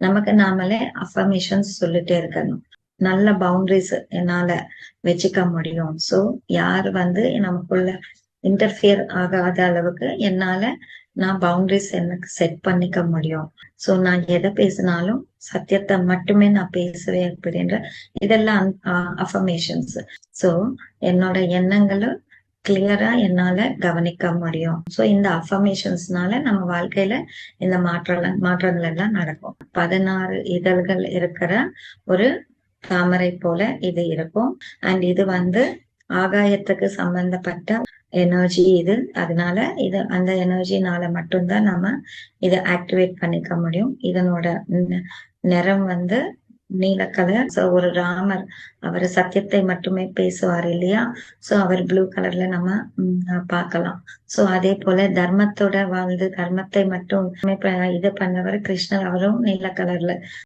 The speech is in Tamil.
நமக்கு நாமளே அஃபர்மேஷன்ஸ் சொல்லிட்டே இருக்கணும். நல்ல பவுண்டரிஸ் என்னால வச்சுக்க முடியும். சோ யார் வந்து நமக்குள்ள இன்டர்ஃபியர் ஆகாத அளவுக்கு என்னால நான் பவுண்டரிஸ் எனக்கு செட் பண்ணிக்க முடியும். சோ நான் எதை பேசினாலும் சத்தியத்தை மட்டுமே நான் பேசுவேன் அப்படின்ற இதெல்லாம் அஃபர்மேஷன்ஸ் சோ என்னோட எண்ணங்களும் கிளியரா என்னால கவனிக்க முடியும். சோ இந்த அஃபர்மேஷன்ஸ்னால நம்ம வாழ்க்கையில இந்த மாற்றம் மாற்றங்கள் எல்லாம் நடக்கும். பதினாறு இதழ்கள் இருக்கிற ஒரு தாமரை போல இது இருக்கும். அண்ட் இது வந்து ஆகாயத்துக்கு சம்பந்தப்பட்ட எனர்ஜி இது. அதனால இது அந்த எனர்ஜினால மட்டும்தான் நம்ம இதை ஆக்டிவேட் பண்ணிக்க முடியும். இதனோட நிறம் வந்து நீல கலர் சோ ஒரு ராமர் அவர் சத்தியத்தை மட்டுமே பேசுவார் இல்லையா? சோ அவர் ப்ளூ கலர்ல நம்ம பார்க்கலாம். சோ அதே போல தர்மத்தோட வாழ்ந்து தர்மத்தை மட்டும் இது பண்ணவர் கிருஷ்ணர் அவரும் நீல கலர்ல